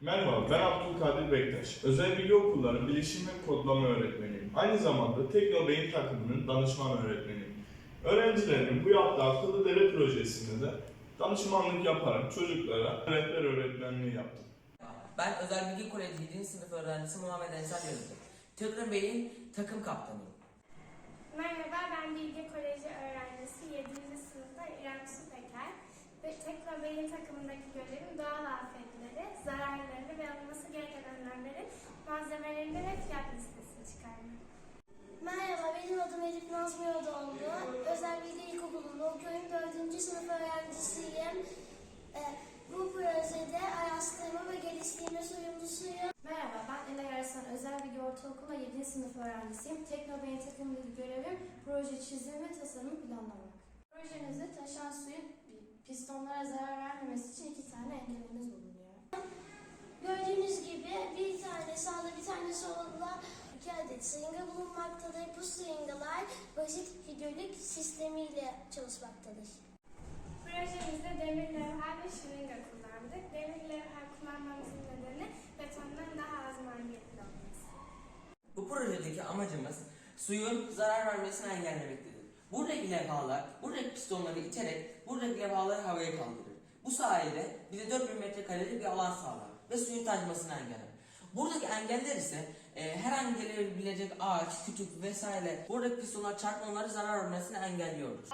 Merhaba, ben Abdülkadir Bektaş. Özel Bilgi Okulları Bilişim ve Kodlama Öğretmeniyim. Aynı zamanda Tekno Beyin takımının danışman öğretmeniyim. Öğrencilerimin bu yaptığı akıllı dere projesinde de danışmanlık yaparak çocuklara rehber öğretmenliği yaptım. Ben Özel Bilgi Koleji 7. sınıf öğrencisi Muhammed Ensar Yazıcı. Tekrar Bey'in takım kaptanıyım. Merhaba, ben Bilgi Koleji öğrencisi Bey'in takımındaki görevim doğal afetleri, zararlarını ve alınması gereken önlemlerin malzemelerini ve fiyat listesini çıkarmak. Merhaba, benim adım Elif Nazmi Ödoğlu. Özel Bilgi İlkokulu'nda okuyorum. 4. sınıf öğrencisiyim. Ee, bu projede araştırma ve geliştirme sorumlusuyum. Merhaba, ben Ela Yarsan Özel Bilgi Ortaokulu 7. sınıf öğrencisiyim. Teknobeyin takımındaki görevim proje çizim ve tasarım planlamak. Projemizde taşan suyun pistonlara zarar vermemesi için iki tane engelimiz bulunuyor. Gördüğünüz gibi bir tane sağda bir tane solda iki adet seringa bulunmaktadır. Bu seringalar basit hidrolik sistemiyle çalışmaktadır. Projemizde demir levha ve şırınga kullandık. Demir levha kullanmamızın nedeni betondan daha az maliyetli olması. Bu projedeki amacımız suyun zarar vermesini engellemektedir. Buradaki levhalar, buradaki pistonları iterek buradaki levhaları havaya kaldırır. Bu sayede bize 4000 metrekarelik bir alan sağlar ve suyun taşmasını engeller. Buradaki engeller ise e, her an gelebilecek ağaç, kütük vesaire buradaki pistonlar çarpmaları zarar vermesini engelliyoruz.